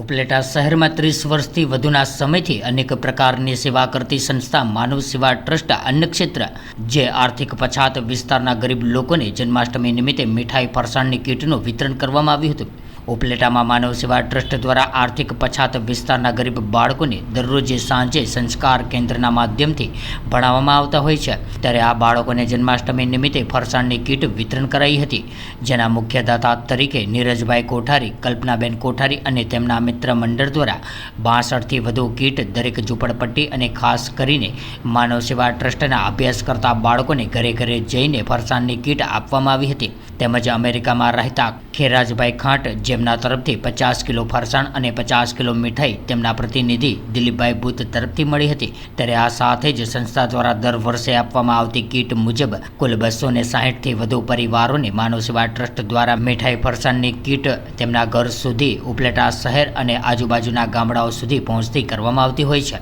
ઉપલેટા શહેરમાં ત્રીસ વર્ષથી વધુના સમયથી અનેક પ્રકારની સેવા કરતી સંસ્થા માનવ સેવા ટ્રસ્ટ અન્ય ક્ષેત્ર, જે આર્થિક પછાત વિસ્તારના ગરીબ લોકોને જન્માષ્ટમી નિમિત્તે મીઠાઈ ફરસાણની કીટનું વિતરણ કરવામાં આવ્યું હતું. ઉપલેટામાં માનવ સેવા ટ્રસ્ટ દ્વારા આર્થિક પછાત વિસ્તારના ગરીબ બાળકોને દરરોજ સાંજે સંસ્કાર કેન્દ્રના માધ્યમથી ભણાવવામાં આવતા હોય છે. ત્યારે આ બાળકોને જન્માષ્ટમી નિમિત્તે ફરસાણની કીટ વિતરણ કરાઈ હતી. જેના મુખ્યદાતા તરીકે નીરજભાઈ કોઠારી, કલ્પનાબેન કોઠારી અને તેમના મિત્ર મંડળ દ્વારા બાસઠથી વધુ કીટ દરેક ઝૂંપડપટ્ટી અને ખાસ કરીને માનવ સેવા ટ્રસ્ટના અભ્યાસ કરતા બાળકોને ઘરે ઘરે જઈને ફરસાણની કીટ આપવામાં આવી હતી. તેમજ અમેરિકામાં રહેતા ખેરાજભાઈ ખાંટ જેમના તરફથી પચાસ કિલો ફરસાણ અને પચાસ કિલો મીઠાઈ તેમના પ્રતિનિધિ દિલીપભાઈ બુત તરફથી મળી હતી. ત્યારે આ સાથે જ સંસ્થા દ્વારા દર વર્ષે આપવામાં આવતી કીટ મુજબ કુલ બસો ને સાહીઠથી વધુ પરિવારોને માનવ સેવા ટ્રસ્ટ દ્વારા મીઠાઈ ફરસાણની કીટ તેમના ઘર સુધી, ઉપલેટા શહેર અને આજુબાજુના ગામડાઓ સુધી પહોંચતી કરવામાં આવતી હોય છે.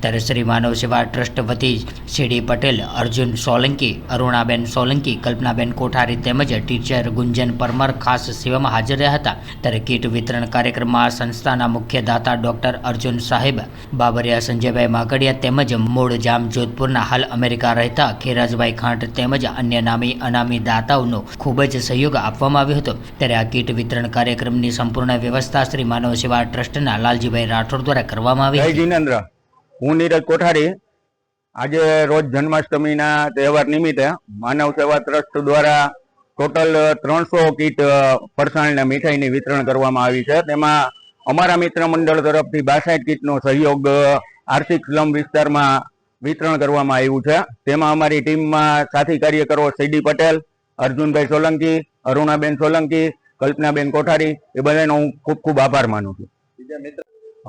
ત્યારે શ્રી માનવ સેવા ટ્રસ્ટ વતી સીડી પટેલ, અર્જુન સોલંકી, અરુણાબેન સોલંકી, કલ્પનાબેન કોઠારી તેમજ ટીચર ગુંજન પરમાર ખાસ સેવામાં હાજર રહ્યા હતા. ત્યારે કીટ વિતરણ કાર્યક્રમમાં સંસ્થાના મુખ્ય દાતા ડોક્ટર અર્જુન સાહેબ બાબરિયા સંજયભાઈ માગડિયા તેમજ મૂળ જામ જોધપુરના હાલ અમેરિકા રહેતા ખેરાજભાઈ ખાંટ તેમજ અન્ય નામી અનામી દાતાઓનો ખૂબ જ સહયોગ આપવામાં આવ્યો હતો. ત્યારે આ કીટ વિતરણ કાર્યક્રમની સંપૂર્ણ વ્યવસ્થા શ્રી માનવ સેવા ટ્રસ્ટના લાલજીભાઈ રાઠોડ દ્વારા કરવામાં આવી જીનેન્દ્ર. હું નીરજ કોઠારી. આજે રોજ જન્માષ્ટમીના તહેવાર નિમિત્તે માનવ સેવા ટ્રસ્ટ દ્વારા ટોટલ ત્રણસો કીટ અ, ફરસાણ અને મીઠાઈની વિતરણ કરવામાં આવી છે. તેમાં અમારા મિત્ર મંડળ તરફથી બાસઠ કીટનો સહયોગ આર્થિક સ્લમ વિસ્તારમાં વિતરણ કરવામાં આવ્યું છે. તેમાં અમારી ટીમમાં સાથી કાર્યકરો સીડી પટેલ અર્જુનભાઈ સોલંકી અરુણાબેન સોલંકી કલ્પનાબેન કોઠારી એ બધાનો હું ખૂબ ખૂબ આભાર માનું છું.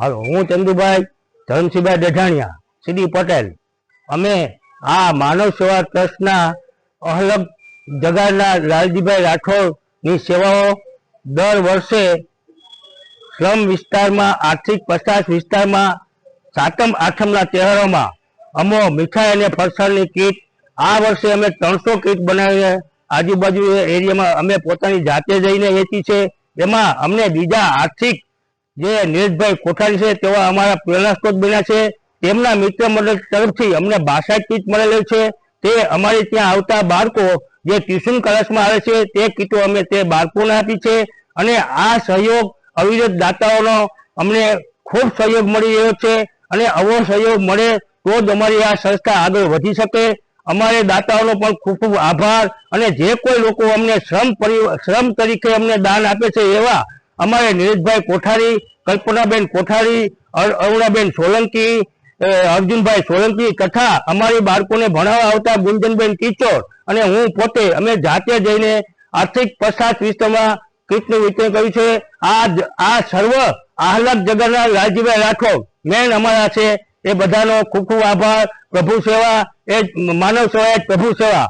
હાલો હું ચંદુભાઈ ધનસિંહભાઈ ડઢાણિયા સીડી પટેલ. અમે આ માનવ સેવા ટ્રસ્ટના અલગ જગાડના લાલજીભાઈ રાઠોડની સેવાઓ દર વર્ષે સ્લમ વિસ્તારમાં, આર્થિક પછાત વિસ્તારમાં, સાતમ, આઠમના તહેવારોમાં અમો મીઠાઈ અને ફરસાણની કીટ. આ વર્ષે અમે ત્રણસો કીટ બનાવીને આજુબાજુ એરિયામાં અમે પોતાની જાતે જઈને વેચી છે. એમાં અમને બીજા આર્થિક જે નીરજભાઈ કોઠારી છે તેવા અમારા પ્રેરણાસ્પદ બન્યા છે. તેમના મિત્ર મંડળ તરફથી અમને ભાષા કીટ મળેલી છે. તે અમારે ત્યાં આવતા બાળકો જે ટ્યુશન ક્લાસમાં આવે છે, તે કીટો અમે તે બાળકોને આપી છે અને આ સહયોગ અવિરત દાતાઓનો અમને ખૂબ સહયોગ મળી રહ્યો છે અને આવો સહયોગ મળે તો જ અમારી આ સંસ્થા આગળ વધી શકે. અમારે દાતાઓનો પણ ખૂબ ખૂબ આભાર અને જે કોઈ લોકો અમને શ્રમ શ્રમ તરીકે અમને દાન આપે છે એવા અમારે નીરજભાઈ કોઠારી, કલ્પનાબેન કોઠારી, અર- અરુણાબેન સોલંકી અર્જુનભાઈ સોલંકી તથા અમારી બાળકોને ભણાવવા આવતા ગુંજનબેન કિચોર અને હું પોતે, અમે જાતે જઈને આર્થિક પછાત વિસ્તારમાં કીટનું વિતરણ કર્યું છે. આ આ સર્વ આહલાદ જગતના લાલજીભાઈ રાઠોડ, મેન અમારા છે. એ બધાનો ખૂબ ખૂબ આભાર. પ્રભુ સેવા એ માનવ સેવા એ પ્રભુ સેવા.